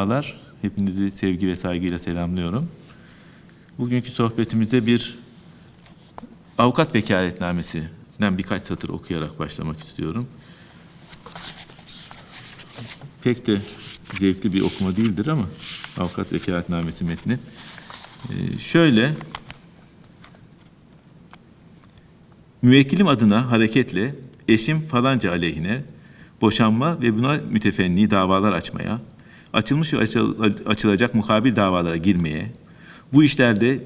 Merhabalar, hepinizi sevgi ve saygıyla selamlıyorum. Bugünkü sohbetimize bir avukat vekaletnamesinden birkaç satır okuyarak başlamak istiyorum. Pek de zevkli bir okuma değildir ama avukat vekaletnamesi metni. Ee, şöyle, müvekkilim adına hareketle eşim falanca aleyhine boşanma ve buna mütefenni davalar açmaya, açılmış ve açıl- açılacak mukabil davalara girmeye, bu işlerde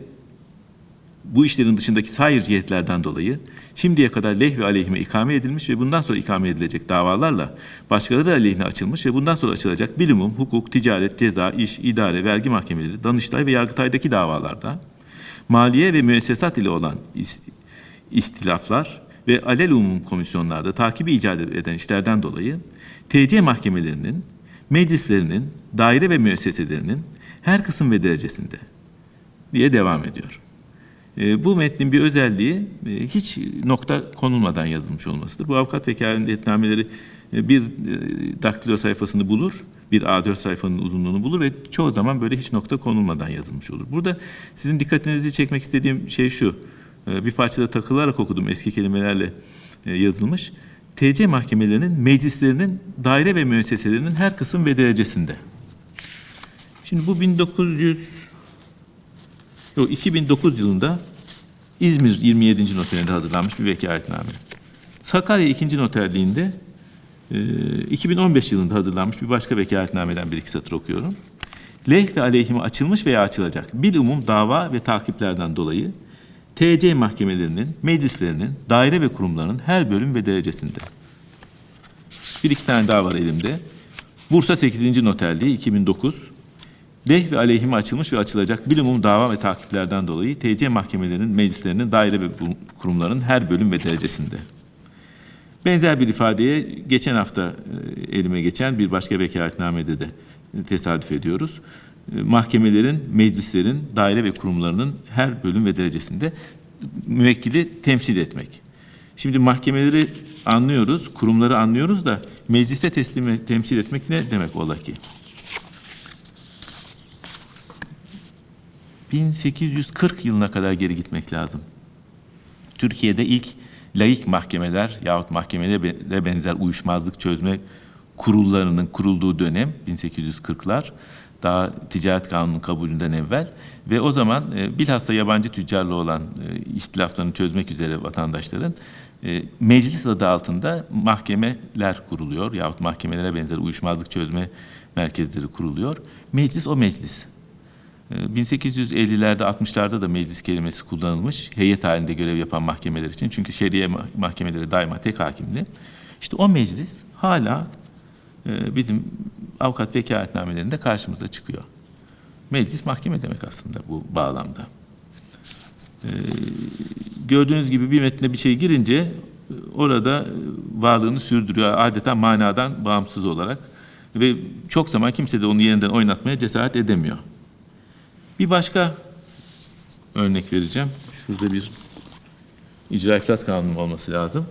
bu işlerin dışındaki sair cihetlerden dolayı şimdiye kadar leh ve aleyhime ikame edilmiş ve bundan sonra ikame edilecek davalarla başkaları aleyhine açılmış ve bundan sonra açılacak bilimum, hukuk, ticaret, ceza, iş, idare, vergi mahkemeleri, danıştay ve yargıtaydaki davalarda maliye ve müessesat ile olan ihtilaflar ve alel umum komisyonlarda takibi icat eden işlerden dolayı TC mahkemelerinin, meclislerinin, daire ve müesseselerinin her kısım ve derecesinde diye devam ediyor. E, bu metnin bir özelliği e, hiç nokta konulmadan yazılmış olmasıdır. Bu avukat vekaletnameleri e, bir e, daktilo sayfasını bulur, bir A4 sayfanın uzunluğunu bulur ve çoğu zaman böyle hiç nokta konulmadan yazılmış olur. Burada sizin dikkatinizi çekmek istediğim şey şu. E, bir parçada takılarak okudum eski kelimelerle e, yazılmış. TC mahkemelerinin meclislerinin daire ve müesseselerinin her kısım ve derecesinde. Şimdi bu 1900 Yok 2009 yılında İzmir 27. noterinde hazırlanmış bir vekaletname. Sakarya 2. noterliğinde e, 2015 yılında hazırlanmış bir başka vekaletnameden bir iki satır okuyorum. Leh ve aleyhime açılmış veya açılacak bir umum dava ve takiplerden dolayı TC mahkemelerinin, meclislerinin, daire ve kurumlarının her bölüm ve derecesinde. Bir iki tane daha var elimde. Bursa 8. Noterliği 2009. Leh ve aleyhime açılmış ve açılacak bilimum dava ve takiplerden dolayı TC mahkemelerinin, meclislerinin, daire ve bu- kurumların her bölüm ve derecesinde. Benzer bir ifadeye geçen hafta e, elime geçen bir başka vekaletnamede de tesadüf ediyoruz. Mahkemelerin, meclislerin, daire ve kurumlarının her bölüm ve derecesinde müvekkili temsil etmek. Şimdi mahkemeleri anlıyoruz, kurumları anlıyoruz da mecliste teslim temsil etmek ne demek ola ki? 1840 yılına kadar geri gitmek lazım. Türkiye'de ilk laik mahkemeler yahut mahkemelere benzer uyuşmazlık çözme kurullarının kurulduğu dönem 1840'lar daha ticaret kanunun kabulünden evvel ve o zaman e, bilhassa yabancı tüccarla olan e, ihtilaflarını çözmek üzere vatandaşların e, meclis adı altında mahkemeler kuruluyor yahut mahkemelere benzer uyuşmazlık çözme merkezleri kuruluyor. Meclis o meclis. Ee, 1850'lerde 60'larda da meclis kelimesi kullanılmış. Heyet halinde görev yapan mahkemeler için. Çünkü şeriye ma- mahkemeleri daima tek hakimli. İşte o meclis hala bizim avukat vekaletnamelerinde karşımıza çıkıyor. Meclis mahkeme demek aslında bu bağlamda. Ee, Gördüğünüz gibi bir metne bir şey girince e, orada e, varlığını sürdürüyor adeta manadan bağımsız olarak ve çok zaman kimse de onu yerinden oynatmaya cesaret edemiyor. Bir başka örnek vereceğim. Şurada bir icra iflas kanunu olması lazım.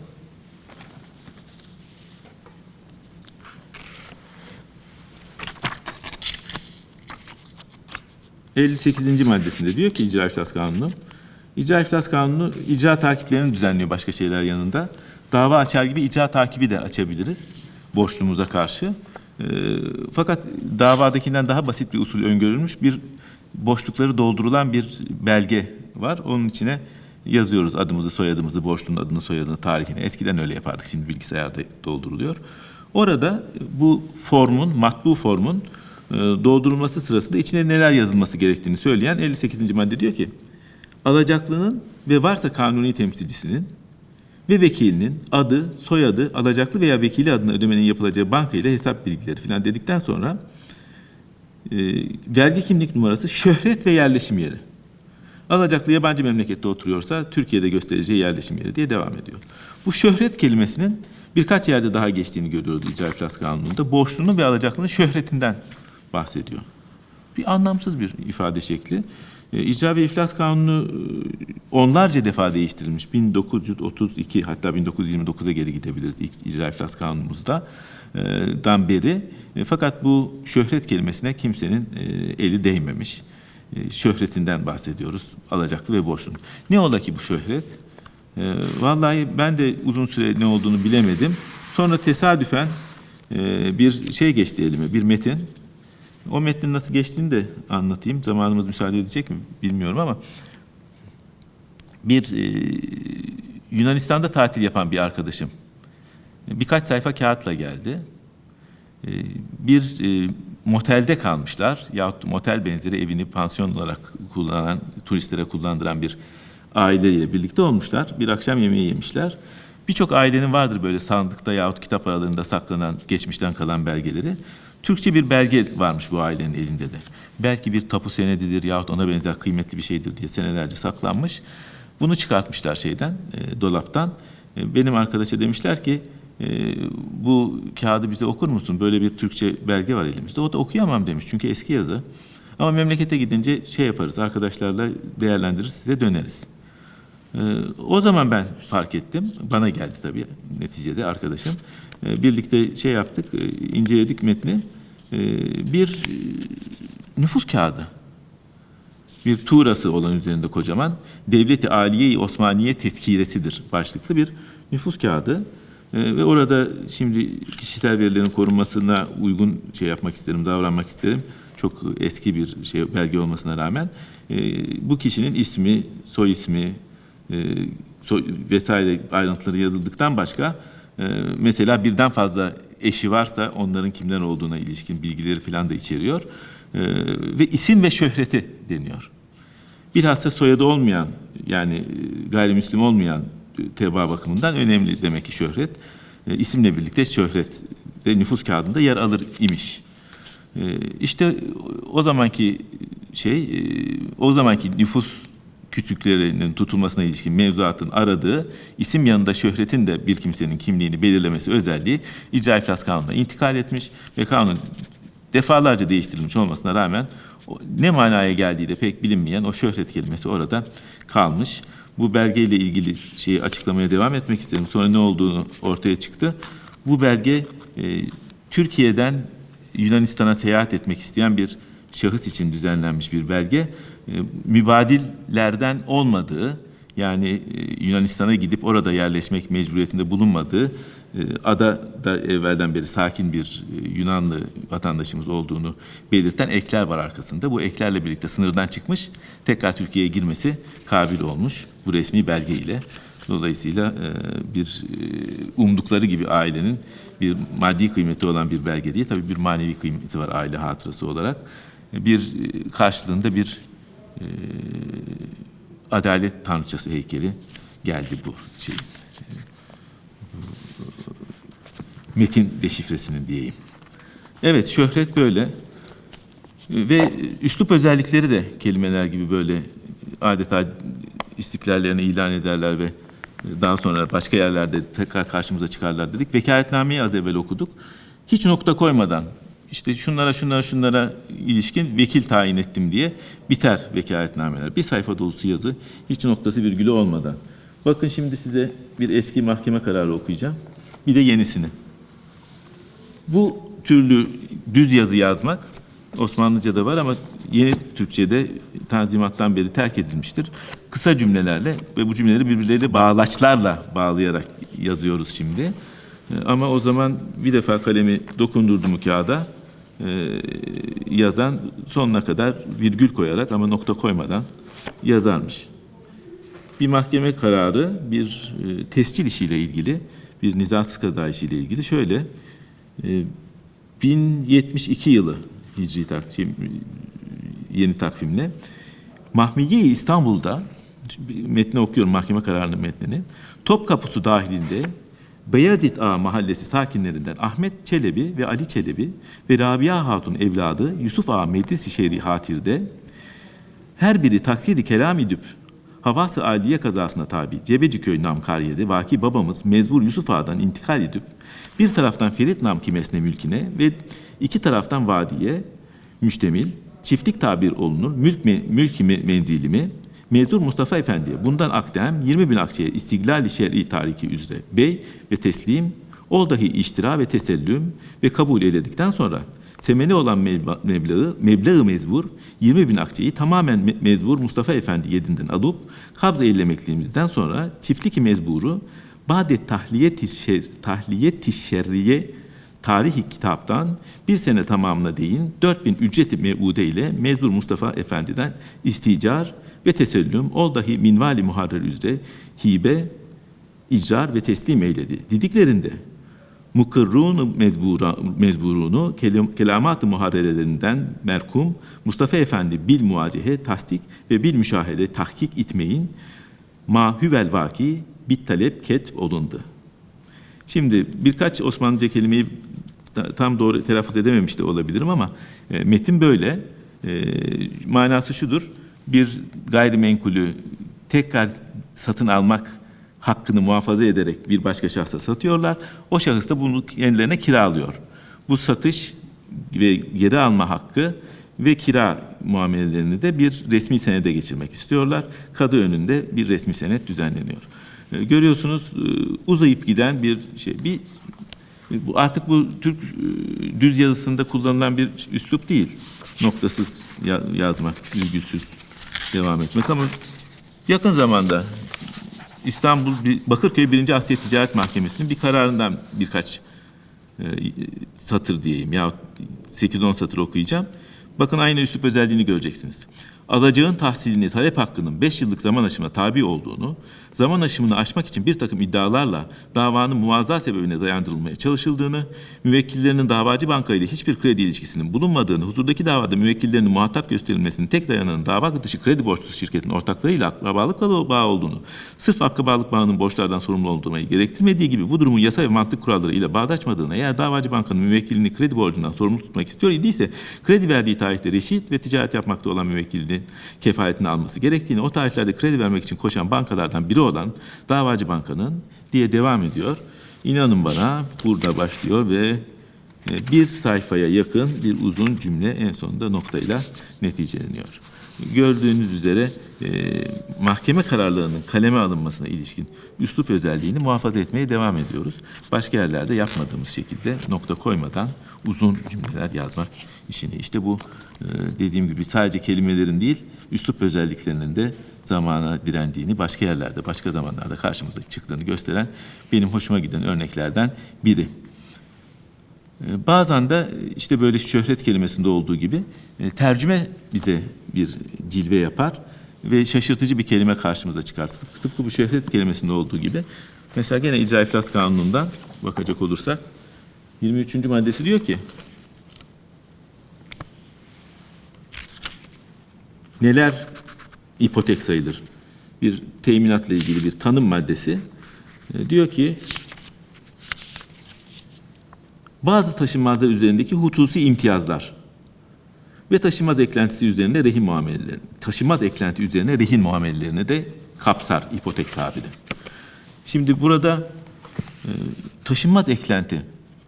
...58. maddesinde diyor ki icra iflas kanunu... ...icra iflas kanunu icra takiplerini düzenliyor başka şeyler yanında. Dava açar gibi icra takibi de açabiliriz borçlumuza karşı. Ee, fakat davadakinden daha basit bir usul öngörülmüş bir boşlukları doldurulan bir belge var. Onun içine yazıyoruz adımızı, soyadımızı, borçlunun adını, soyadını, tarihini. Eskiden öyle yapardık. Şimdi bilgisayarda dolduruluyor. Orada bu formun, matbu formun e, doldurulması sırasında içine neler yazılması gerektiğini söyleyen 58. madde diyor ki alacaklının ve varsa kanuni temsilcisinin ve vekilinin adı, soyadı, alacaklı veya vekili adına ödemenin yapılacağı banka ile hesap bilgileri falan dedikten sonra e, vergi kimlik numarası, şöhret ve yerleşim yeri. Alacaklı yabancı memlekette oturuyorsa Türkiye'de göstereceği yerleşim yeri diye devam ediyor. Bu şöhret kelimesinin birkaç yerde daha geçtiğini görüyoruz İcra İflas Kanunu'nda. Borçlunun ve alacaklının şöhretinden bahsediyor. Bir anlamsız bir ifade şekli. E, İcra ve İflas Kanunu e, onlarca defa değiştirilmiş. 1932 hatta 1929'a geri gidebiliriz ilk İcra İflas Kanunumuzda e, dan beri. E, Fakat bu şöhret kelimesine kimsenin eli değmemiş. Şöhretinden bahsediyoruz. Alacaklı ve borçlu. Ne ola ki bu şöhret? E, Vallahi ben de uzun süre ne olduğunu bilemedim. Sonra tesadüfen bir şey geçti elime, bir metin. O metnin nasıl geçtiğini de anlatayım. Zamanımız müsaade edecek mi bilmiyorum ama bir e, Yunanistan'da tatil yapan bir arkadaşım birkaç sayfa kağıtla geldi. E, bir e, motelde kalmışlar yahut motel benzeri evini pansiyon olarak kullanan, turistlere kullandıran bir aileyle birlikte olmuşlar. Bir akşam yemeği yemişler. Birçok ailenin vardır böyle sandıkta yahut kitap aralarında saklanan geçmişten kalan belgeleri. Türkçe bir belge varmış bu ailenin elinde de. Belki bir tapu senedidir yahut ona benzer kıymetli bir şeydir diye senelerce saklanmış. Bunu çıkartmışlar şeyden, e, dolaptan. E, benim arkadaşa demişler ki e, bu kağıdı bize okur musun? Böyle bir Türkçe belge var elimizde. O da okuyamam demiş çünkü eski yazı. Ama memlekete gidince şey yaparız, arkadaşlarla değerlendirir, size döneriz. Ee, o zaman ben fark ettim. Bana geldi tabii neticede arkadaşım. Ee, birlikte şey yaptık, e, inceledik metni. Ee, bir e, nüfus kağıdı. Bir tuğrası olan üzerinde kocaman Devleti Aliye-i Osmaniye Tezkiresidir başlıklı bir nüfus kağıdı. Ee, ve orada şimdi kişisel verilerin korunmasına uygun şey yapmak isterim, davranmak isterim. Çok eski bir şey belge olmasına rağmen bu kişinin ismi, soy ismi, e, vesaire ayrıntıları yazıldıktan başka e, mesela birden fazla eşi varsa onların kimler olduğuna ilişkin bilgileri falan da içeriyor. E, ve isim ve şöhreti deniyor. Bilhassa soyadı olmayan yani e, gayrimüslim olmayan teba bakımından önemli demek ki şöhret. E, isimle birlikte şöhret de nüfus kağıdında yer alır imiş. E, işte o zamanki şey, e, o zamanki nüfus kütüklerinin tutulmasına ilişkin mevzuatın aradığı isim yanında şöhretin de bir kimsenin kimliğini belirlemesi özelliği icra iflas kanununa intikal etmiş ve kanun defalarca değiştirilmiş olmasına rağmen ne manaya geldiği de pek bilinmeyen o şöhret kelimesi orada kalmış. Bu belgeyle ilgili şeyi açıklamaya devam etmek isterim. Sonra ne olduğunu ortaya çıktı. Bu belge e, Türkiye'den Yunanistan'a seyahat etmek isteyen bir şahıs için düzenlenmiş bir belge. E, mübadillerden olmadığı yani e, Yunanistan'a gidip orada yerleşmek mecburiyetinde bulunmadığı e, ada da evvelden beri sakin bir Yunanlı vatandaşımız olduğunu belirten ekler var arkasında. Bu eklerle birlikte sınırdan çıkmış, tekrar Türkiye'ye girmesi kabil olmuş bu resmi belge ile. Dolayısıyla bir umdukları gibi ailenin bir maddi kıymeti olan bir belge değil, tabii bir manevi kıymeti var aile hatırası olarak. Bir karşılığında bir e, adalet tanrıçası heykeli geldi bu şey. Metin deşifresinin diyeyim. Evet, şöhret böyle. Ve üslup özellikleri de kelimeler gibi böyle adeta istiklallerini ilan ederler ve daha sonra başka yerlerde tekrar karşımıza çıkarlar dedik. Vekaletnameyi az evvel okuduk. Hiç nokta koymadan işte şunlara şunlara şunlara ilişkin vekil tayin ettim diye biter vekaletnameler. Bir sayfa dolusu yazı hiç noktası virgülü olmadan. Bakın şimdi size bir eski mahkeme kararı okuyacağım. Bir de yenisini. Bu türlü düz yazı yazmak Osmanlıca'da var ama yeni Türkçe'de Tanzimat'tan beri terk edilmiştir. Kısa cümlelerle ve bu cümleleri birbirleriyle bağlaçlarla bağlayarak yazıyoruz şimdi. E, Ama o zaman bir defa kalemi dokundurdu mu kağıda e, yazan sonuna kadar virgül koyarak ama nokta koymadan yazarmış. Bir mahkeme kararı bir e, tescil işiyle ilgili, bir nizasız kaza işiyle ilgili şöyle e, 1072 yılı Hicri tak, şey, yeni takvimle Mahmiye İstanbul'da metni okuyorum mahkeme kararının metnini. Topkapısı dahilinde Beyazıt Ağa mahallesi sakinlerinden Ahmet Çelebi ve Ali Çelebi ve Rabia Hatun evladı Yusuf Ağa Meclisi Şehri Hatir'de her biri takriri kelam edip Havası Aliye kazasına tabi Cebeciköy nam kariyede vaki babamız Mezbur Yusuf Ağa'dan intikal edip bir taraftan Ferit nam kimesine mülkine ve iki taraftan vadiye müştemil çiftlik tabir olunur. Mülk me, mülki me- menzilimi Mezdur Mustafa Efendi'ye bundan akdem 20 bin akçeye istiglali şer'i tariki üzere bey ve teslim ol dahi iştira ve tesellüm ve kabul eyledikten sonra semeni olan mebla- meblağı, meblağı mezbur 20 bin akçeyi tamamen me- mezbur Mustafa Efendi yedinden alıp kabz eylemekliğimizden sonra çiftlik mezburu Badet tahliyet şer, tahliyet şerriye tarihi kitaptan bir sene tamamına değin 4000 ücreti mevude ile Mezbur Mustafa Efendi'den isticar ve tesellüm ol dahi minvali muharrer üzere hibe, icrar ve teslim eyledi. Didiklerinde mukırrun mezbura, mezburunu kelam, kelamat-ı muharrerelerinden merkum Mustafa Efendi bil muacehe tasdik ve bil müşahede tahkik itmeyin ma hüvel vaki bit talep ket olundu. Şimdi birkaç Osmanlıca kelimeyi tam doğru telaffuz edememiş de olabilirim ama e, metin böyle. E, manası şudur. Bir gayrimenkulü tekrar satın almak hakkını muhafaza ederek bir başka şahsa satıyorlar. O şahıs da bunu kendilerine kiralıyor. Bu satış ve geri alma hakkı ve kira muamelelerini de bir resmi senede geçirmek istiyorlar. Kadı önünde bir resmi senet düzenleniyor. E, Görüyorsunuz e, uzayıp giden bir şey. Bir artık bu Türk e, düz yazısında kullanılan bir üslup değil. Noktasız ya- yazmak, virgülsüz devam etmek ama yakın zamanda İstanbul Bakırköy 1. Asya Ticaret Mahkemesi'nin bir kararından birkaç e, satır diyeyim ya 8-10 satır okuyacağım. Bakın aynı üslup özelliğini göreceksiniz. Alacağın tahsilini talep hakkının 5 yıllık zaman aşımına tabi olduğunu, zaman aşımını aşmak için bir takım iddialarla davanın muvazza sebebine dayandırılmaya çalışıldığını, müvekkillerinin davacı banka ile hiçbir kredi ilişkisinin bulunmadığını, huzurdaki davada müvekkillerinin muhatap gösterilmesinin tek dayanağının dava dışı kredi borçlusu şirketin ortaklarıyla akrabalık bağı olduğunu, sırf akrabalık bağının borçlardan sorumlu olmayı gerektirmediği gibi bu durumun yasa ve mantık kuralları ile bağdaşmadığını, eğer davacı bankanın müvekkilini kredi borcundan sorumlu tutmak istiyor idiyse, kredi verdiği tarihte reşit ve ticaret yapmakta olan müvekkilinin kefaletini alması gerektiğini, o tarihlerde kredi vermek için koşan bankalardan biri olan davacı bankanın diye devam ediyor. İnanın bana burada başlıyor ve e, bir sayfaya yakın bir uzun cümle en sonunda noktayla neticeleniyor. Gördüğünüz üzere e, mahkeme kararlarının kaleme alınmasına ilişkin üslup özelliğini muhafaza etmeye devam ediyoruz. Başka yerlerde yapmadığımız şekilde nokta koymadan uzun cümleler yazmak işini. İşte bu e, dediğim gibi sadece kelimelerin değil, üslup özelliklerinin de zamana direndiğini, başka yerlerde, başka zamanlarda karşımıza çıktığını gösteren benim hoşuma giden örneklerden biri. E, Bazen de işte böyle şöhret kelimesinde olduğu gibi e, tercüme bize bir cilve yapar ve şaşırtıcı bir kelime karşımıza çıkar. Tıpkı bu şöhret kelimesinde olduğu gibi. Mesela gene icra iflas kanunundan bakacak olursak 23. maddesi diyor ki neler ipotek sayılır? Bir teminatla ilgili bir tanım maddesi e, diyor ki bazı taşınmazlar üzerindeki hususi imtiyazlar ve taşınmaz eklentisi üzerine rehin muameleleri, taşınmaz eklenti üzerine rehin muamelelerini de kapsar ipotek tabiri. Şimdi burada e, taşınmaz eklenti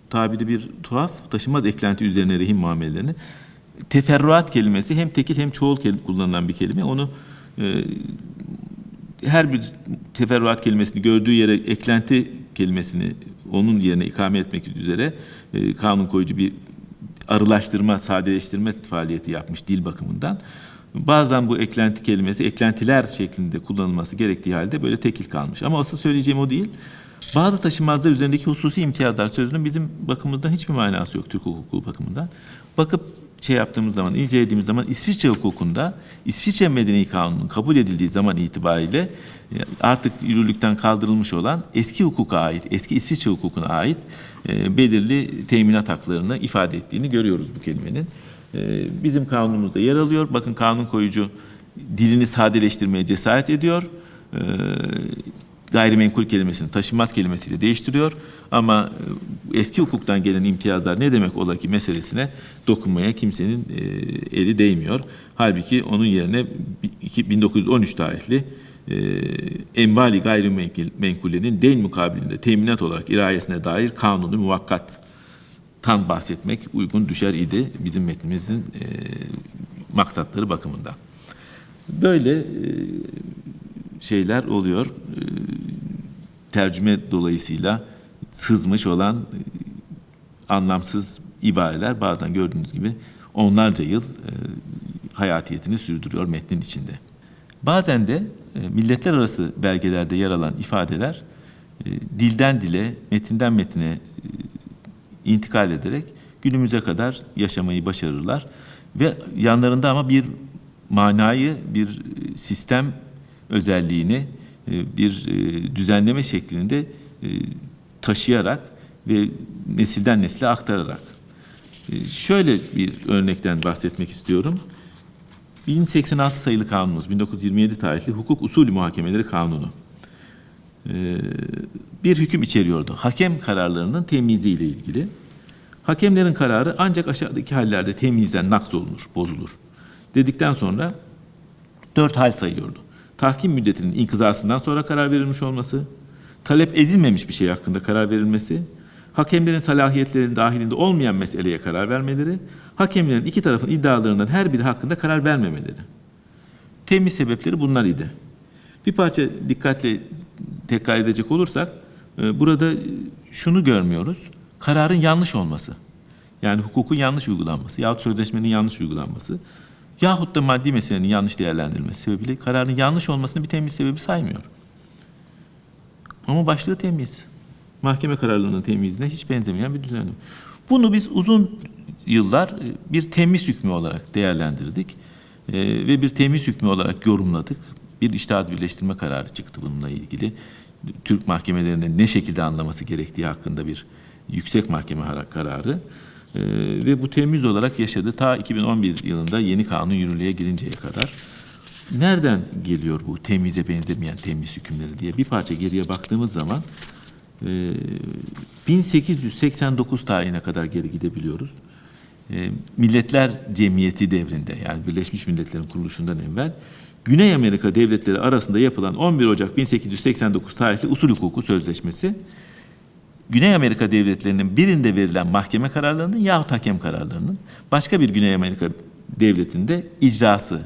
tabiri bir tuhaf, taşınmaz eklenti üzerine rehin muamelelerini teferruat kelimesi hem tekil hem çoğul kullanılan bir kelime. Onu e, her bir teferruat kelimesini gördüğü yere eklenti kelimesini onun yerine ikame etmek üzere e, kanun koyucu bir arılaştırma, sadeleştirme faaliyeti yapmış dil bakımından. Bazen bu eklenti kelimesi eklentiler şeklinde kullanılması gerektiği halde böyle tekil kalmış. Ama asıl söyleyeceğim o değil. Bazı taşınmazlar üzerindeki hususi imtiyazlar sözünün bizim bakımımızdan hiçbir manası yok Türk hukuku bakımından. Bakıp şey yaptığımız zaman, incelediğimiz zaman İsviçre hukukunda İsviçre Medeni Kanunu'nun kabul edildiği zaman itibariyle e, artık yürürlükten kaldırılmış olan eski hukuka ait, eski İsviçre hukukuna ait e, belirli teminat haklarını ifade ettiğini görüyoruz bu kelimenin. E, Bizim kanunumuzda yer alıyor. Bakın kanun koyucu dilini sadeleştirmeye cesaret ediyor. Gayrimenkul kelimesini taşınmaz kelimesiyle değiştiriyor. Ama e, eski hukuktan gelen imtiyazlar ne demek ola ki meselesine dokunmaya kimsenin e, eli değmiyor. Halbuki onun yerine bi- iki- 1913 tarihli e, envali gayrimenkullerin deyn mukabilinde teminat olarak irayesine dair kanunu muvakkat tan bahsetmek uygun düşer idi bizim metnimizin maksatları bakımından. Böyle şeyler oluyor. E, tercüme dolayısıyla sızmış olan e, anlamsız ibareler bazen gördüğünüz gibi onlarca yıl e, hayatiyetini sürdürüyor metnin içinde. Bazen de e, milletler arası belgelerde yer alan ifadeler e, dilden dile, metinden metine e, intikal ederek günümüze kadar yaşamayı başarırlar ve yanlarında ama bir manayı, bir sistem özelliğini, e, bir e, düzenleme şeklinde e, taşıyarak ve nesilden nesile aktararak. Şöyle bir örnekten bahsetmek istiyorum. 1086 sayılı kanunumuz, 1927 tarihli Hukuk Usulü Muhakemeleri Kanunu. Bir hüküm içeriyordu. Hakem kararlarının temizi ile ilgili. Hakemlerin kararı ancak aşağıdaki hallerde temizden naks olunur, bozulur. Dedikten sonra dört hal sayıyordu. Tahkim müddetinin inkızasından sonra karar verilmiş olması, talep edilmemiş bir şey hakkında karar verilmesi, hakemlerin salahiyetlerinin dahilinde olmayan meseleye karar vermeleri, hakemlerin iki tarafın iddialarından her biri hakkında karar vermemeleri. Temiz sebepleri bunlar idi. Bir parça dikkatle tekrar edecek olursak, e, burada şunu görmüyoruz, kararın yanlış olması. Yani hukukun yanlış uygulanması yahut sözleşmenin yanlış uygulanması yahut da maddi meselenin yanlış değerlendirilmesi sebebiyle kararın yanlış olmasını bir temiz sebebi saymıyor. Ama başlığı temiz. Mahkeme kararlarının temizliğine hiç benzemeyen bir düzenleme. Bunu biz uzun yıllar e, bir temiz hükmü olarak değerlendirdik e, ve bir temiz hükmü olarak yorumladık. Bir iştahat birleştirme kararı çıktı bununla ilgili. Türk mahkemelerinin ne şekilde anlaması gerektiği hakkında bir yüksek mahkeme kararı. E, ve bu temiz olarak yaşadı ta 2011 yılında yeni kanun yürürlüğe girinceye kadar. Nereden geliyor bu temize benzemeyen temiz hükümleri diye bir parça geriye baktığımız zaman e, 1889 tarihine kadar geri gidebiliyoruz. E, Milletler Cemiyeti devrinde yani Birleşmiş Milletler'in kuruluşundan evvel Güney Amerika devletleri arasında yapılan 11 Ocak 1889 tarihli usul hukuku sözleşmesi Güney Amerika devletlerinin birinde verilen mahkeme kararlarının yahut hakem kararlarının başka bir Güney Amerika devletinde icrası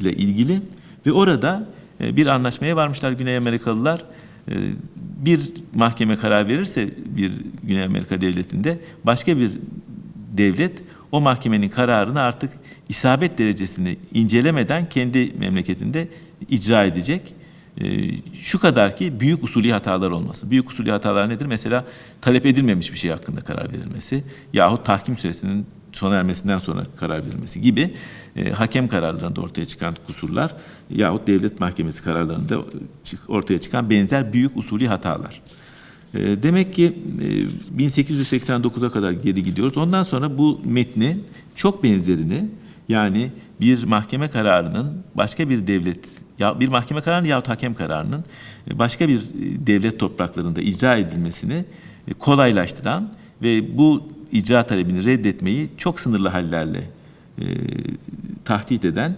ile ilgili ve orada e, bir anlaşmaya varmışlar Güney Amerikalılar. E, Bir mahkeme karar verirse bir Güney Amerika devletinde başka bir devlet o mahkemenin kararını artık isabet derecesini incelemeden kendi memleketinde icra edecek. Ee, şu kadar ki büyük usulü hatalar olması. Büyük usulü hatalar nedir? Mesela talep edilmemiş bir şey hakkında karar verilmesi yahut tahkim süresinin sona ermesinden sonra karar verilmesi gibi e, hakem kararlarında ortaya çıkan kusurlar yahut devlet mahkemesi kararlarında ortaya çıkan benzer büyük usulü hatalar. E, Demek ki e, 1889'a kadar geri gidiyoruz. Ondan sonra bu metni çok benzerini yani bir mahkeme kararının başka bir devlet ya bir mahkeme kararının yahut hakem kararının e, başka bir e, devlet topraklarında icra edilmesini e, kolaylaştıran ve bu icra talebini reddetmeyi çok sınırlı hallerle e, tahdit eden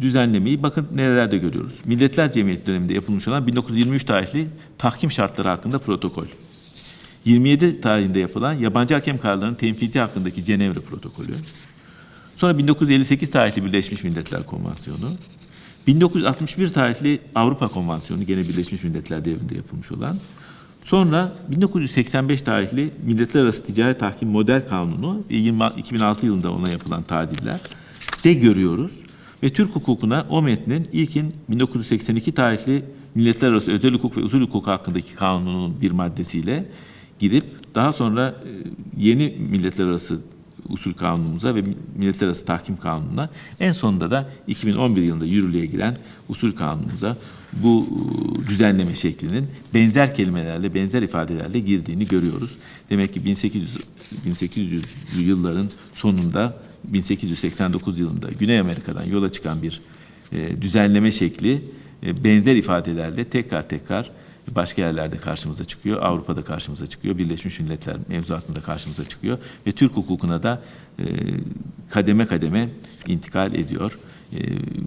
düzenlemeyi bakın nerelerde görüyoruz. Milletler Cemiyeti döneminde yapılmış olan 1923 tarihli tahkim şartları hakkında protokol. 27 tarihinde yapılan yabancı hakem kararlarının tenfizi hakkındaki Cenevre protokolü. Sonra 1958 tarihli Birleşmiş Milletler Konvansiyonu. 1961 tarihli Avrupa Konvansiyonu gene Birleşmiş Milletler devrinde yapılmış olan. Sonra 1985 tarihli Milletler Arası Ticaret Tahkim Model Kanunu ve 20 2006 yılında ona yapılan tadiller de görüyoruz. Ve Türk hukukuna o metnin ilkin 1982 tarihli Milletler Arası Özel Hukuk ve Usul Hukuk hakkındaki kanunun bir maddesiyle girip daha sonra e, yeni Milletler Arası usul kanunumuza ve milletler arası tahkim kanununa en sonunda da 2011 yılında yürürlüğe giren usul kanunumuza bu e, düzenleme şeklinin benzer kelimelerle, benzer ifadelerle girdiğini görüyoruz. Demek ki 1800 1800'lü yılların sonunda 1889 yılında Güney Amerika'dan yola çıkan bir düzenleme şekli benzer ifadelerle tekrar tekrar başka yerlerde karşımıza çıkıyor. Avrupa'da karşımıza çıkıyor. Birleşmiş Milletler mevzuatında karşımıza çıkıyor. Ve Türk hukukuna da e, kademe kademe intikal ediyor. E,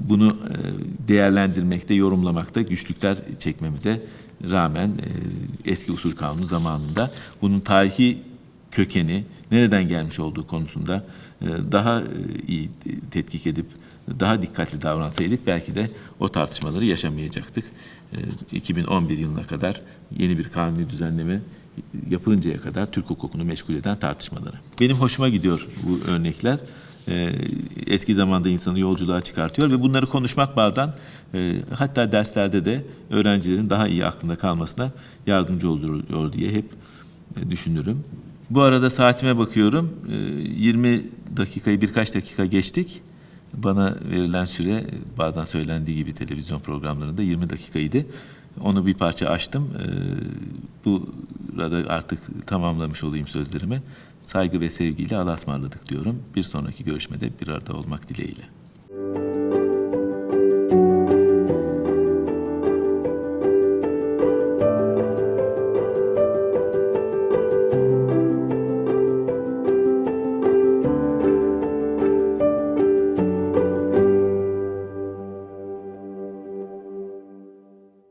bunu e, değerlendirmekte, yorumlamakta güçlükler çekmemize rağmen e, eski usul kanunu zamanında bunun tarihi kökeni, nereden gelmiş olduğu konusunda e, daha e, iyi tetkik edip daha dikkatli davransaydık belki de o tartışmaları yaşamayacaktık. E, 2011 yılına kadar yeni bir kanuni düzenleme yapılıncaya kadar Türk hukukunu meşgul eden tartışmaları. Benim hoşuma gidiyor bu örnekler. Ee, eski zamanda insanı yolculuğa çıkartıyor ve bunları konuşmak bazen e, hatta derslerde de öğrencilerin daha iyi aklında kalmasına yardımcı oluyor diye hep e, düşünürüm. Bu arada saatime bakıyorum. E, 20 dakikayı birkaç dakika geçtik. Bana verilen süre bazen söylendiği gibi televizyon programlarında 20 dakikaydı. Onu bir parça açtım. E, burada artık tamamlamış olayım sözlerimi. Saygı ve sevgiyle Allah'a ısmarladık diyorum. Bir sonraki görüşmede bir arada olmak dileğiyle.